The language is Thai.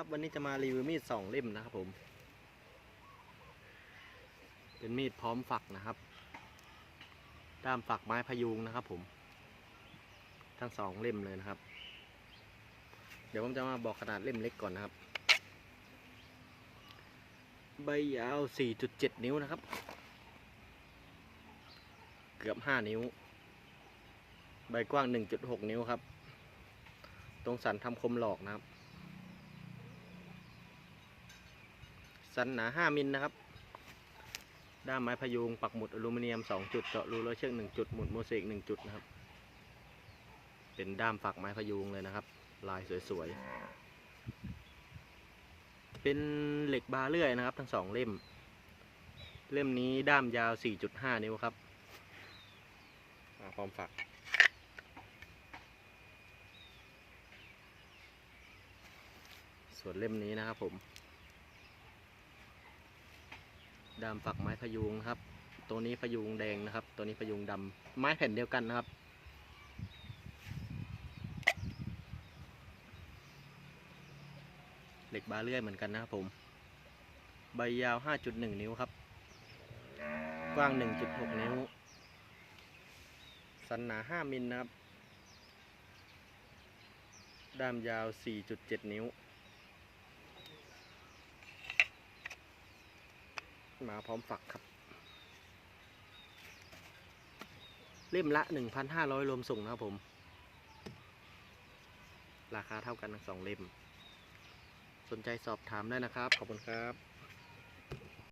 ครับ วันนี้จะมารีวิวมีดสองเล่มนะครับผม เป็นมีดพร้อมฝักนะครับ ด้ามฝักไม้พยุงนะครับผม ทั้งสองเล่มเลยนะครับ เดี๋ยวผมจะมาบอกขนาดเล่มเล็กก่อนนะครับ ใบยาว 4.7 นิ้วนะครับ เกือบ 5 นิ้ว ใบกว้าง 1.6 นิ้วครับ ตรงสันทำคมหลอกนะครับ สันหนา 5 มิลนะครับ ด้ามไม้พยุงปักหมุดอลูมิเนียม 2 จุดเจาะรูร้อยเชือก1จุด หมุดโมเสก1จุดนะครับ เป็นด้ามฝักไม้พยุงเลยนะครับ ลายสวยๆ เป็นเหล็กบาเลื่อยนะครับ ทั้งสองเล่ม เล่มนี้ด้ามยาว 4.5 นิ้วครับพร้อมฝักส่วนเล่มนี้นะครับผม ดามฝักไม้พยุงนะครับ ตัวนี้พยุงแดงนะครับ ตัวนี้พยุงดำไม้แผ่นเดียวกันนะครับ เหล็กบาเลื่อยเหมือนกันนะครับผม ใบยาว 5.1 นิ้วครับ กว้าง 1.6 นิ้ว สันหนา 5 มิลนะครับ ด้ามยาว 4.7 นิ้ว มาพร้อมฝักครับ เล่มละ 1,500 รวมส่งนะครับผม ราคาเท่ากันทั้งสองเล่ม สนใจสอบถามได้นะครับ ขอบคุณครับ